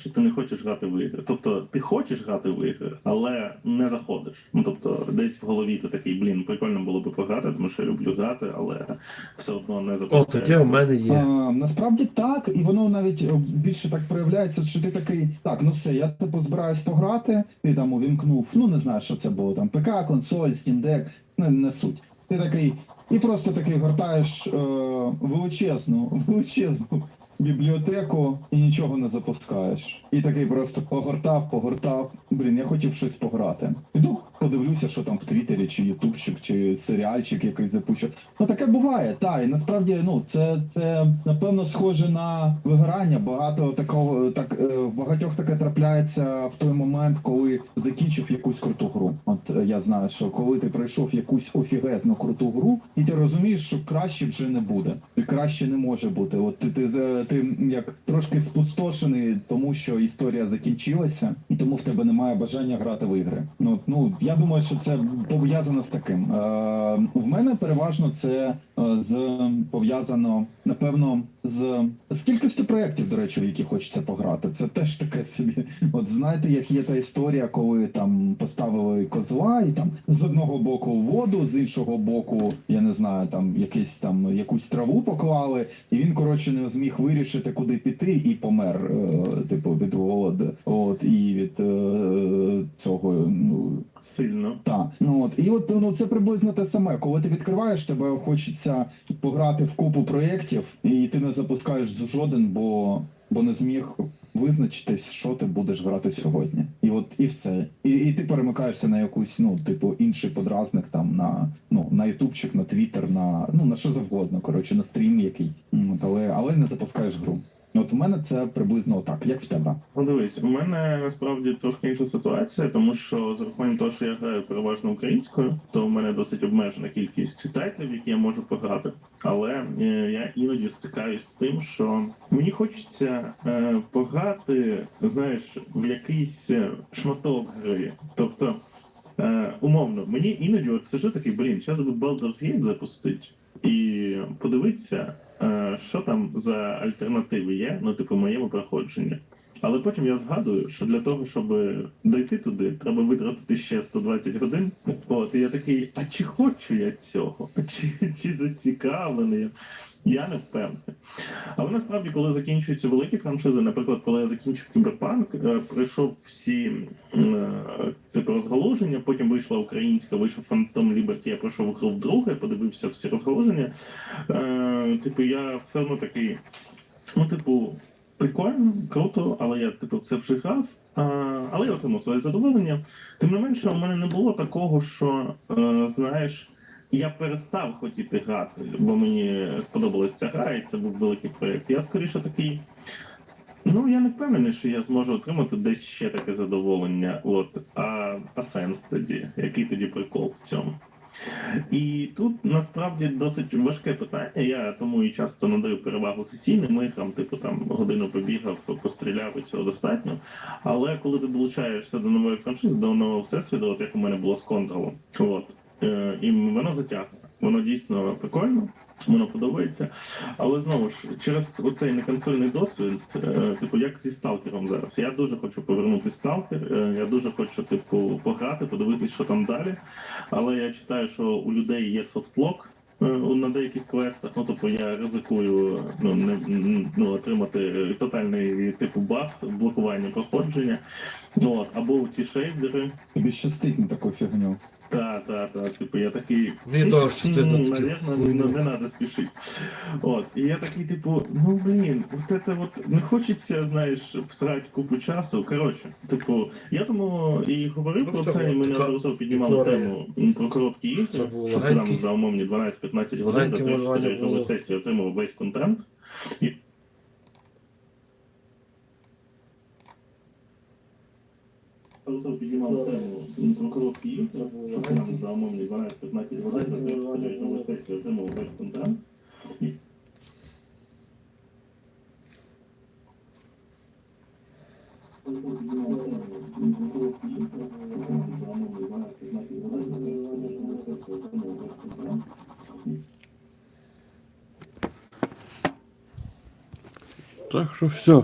що ти не хочеш грати в ігри. Тобто ти хочеш грати в ігри, але не заходиш. Ну тобто, десь в голові ти такий, блін, прикольно було би пограти, тому що я люблю грати, але все одно не О, таке у мене є. А, насправді так, і воно навіть е, більше так проявляється, що ти такий, так, ну все, я типу збираюсь пограти, ти там увімкнув, ну не знаю, що це було там, ПК, консоль, Steam Deck, не, не суть. Ти такий, і просто такий гортаєш е, величезну, величезну бібліотеку і нічого не запускаєш. І такий просто погортав, погортав. Блін, я хотів щось пограти. Іду подивлюся, що там в Твіттері, чи Ютубчик, чи серіальчик якийсь запущу. Ну таке буває, та і насправді ну це, це напевно схоже на вигорання. Багато такого так е, багатьох таке трапляється в той момент, коли закінчив якусь круту гру. От е, я знаю, що коли ти пройшов якусь офігезну круту гру, і ти розумієш, що краще вже не буде, і краще не може бути. От ти, ти, ти як трошки спустошений, тому що історія закінчилася, і тому в тебе немає бажання грати в ігри. Ну ну я думаю, що це пов'язано з таким. Е, в мене переважно це е, з пов'язано напевно з, з кількістю проєктів, до речі, в які хочеться пограти. Це теж таке собі. От знаєте, як є та історія, коли там поставили козла, і там з одного боку воду, з іншого боку, я не знаю, там якийсь там якусь траву поклали, і він коротше не зміг вирішити, куди піти, і помер, е, типу, від голоду. От і від е, цього ну, Сильно. та ну от і от ну це приблизно те саме. Коли ти відкриваєш, тебе хочеться пограти в купу проєктів, і ти не запускаєш жоден, бо, бо не зміг визначитись, що ти будеш грати сьогодні. І от і все. І, і ти перемикаєшся на якусь, ну, типу, інший подразник там на ну на ютубчик, на твіттер, на ну на що завгодно, коротше, на стрім якийсь. Але, але не запускаєш гру. От в мене це приблизно так, як в тебе. Ну дивись, у мене насправді трошки інша ситуація, тому що з рахунком того, що я граю переважно українською, то в мене досить обмежена кількість тайтлів, які я можу пограти. Але е, я іноді стикаюсь з тим, що мені хочеться е, пограти, знаєш, в якийсь е, шматок гри. Тобто, е, умовно, мені іноді от сижу такий, блін, зараз би Baldur's Gate запустить і подивитися, е, що там за альтернативи є, ну, типу, моєму проходженню. Але потім я згадую, що для того, щоб дойти туди, треба витратити ще 120 годин. От, і я такий, а чи хочу я цього? Чи, чи зацікавлений? Я не впевнений. Але насправді, коли закінчуються великі франшизи, наприклад, коли я закінчив кіберпанк, е, пройшов всі е, типу розголоження, потім вийшла українська, вийшов Phantom Liberty, я пройшов гру вдруге, подивився всі розголоження. Е, Типу, я все одно такий, ну, типу, прикольно, круто, але я типу це вже грав. Але я отримав своє задоволення. Тим не менше, у мене не було такого, що е, знаєш, я перестав хотіти грати, бо мені сподобалася ця гра, і це був великий проєкт. Я скоріше такий. Ну, я не впевнений, що я зможу отримати десь ще таке задоволення. От, а, а сенс тоді, який тоді прикол в цьому? І тут насправді досить важке питання. Я тому і часто надаю перевагу сесійним іграм, типу там годину побігав, постріляв і цього достатньо. Але коли ти долучаєшся до нової франшизи, до нового всесвіту, от як у мене було з контролом, от е, і воно затягне. Воно дійсно прикольно, воно подобається. Але знову ж через оцей неконсольний досвід, е, типу, як зі сталкером зараз. Я дуже хочу повернути сталкер. е, Я дуже хочу, типу, пограти, подивитись, що там далі. Але я читаю, що у людей є софтлок. е, На деяких квестах, ну тобто я ризикую ну, не, ну, отримати тотальний типу баг, блокування проходження. Ну, от, або ці шейдери. Тобі щастить на таку фігню. Та, та, та, типу, я такий. Мені теж щастить ну, Навірно, не, не треба спішити. От, і я такий, типу, ну блін, от це от не хочеться, знаєш, всрати купу часу. Коротше, типу, я тому і говорив Ну, про це, і ми неодноразово піднімали тему про короткі ігри, що там за умовні 12-15 годин за легеньке 3-4 малювання ігрові було. сесії отримав весь контент. І... Тобто піднімали тему м, про короткі ігри, що там за умовні 12-15 годин за 3-4 ігрові сесії отримав весь контент. І- Так що все.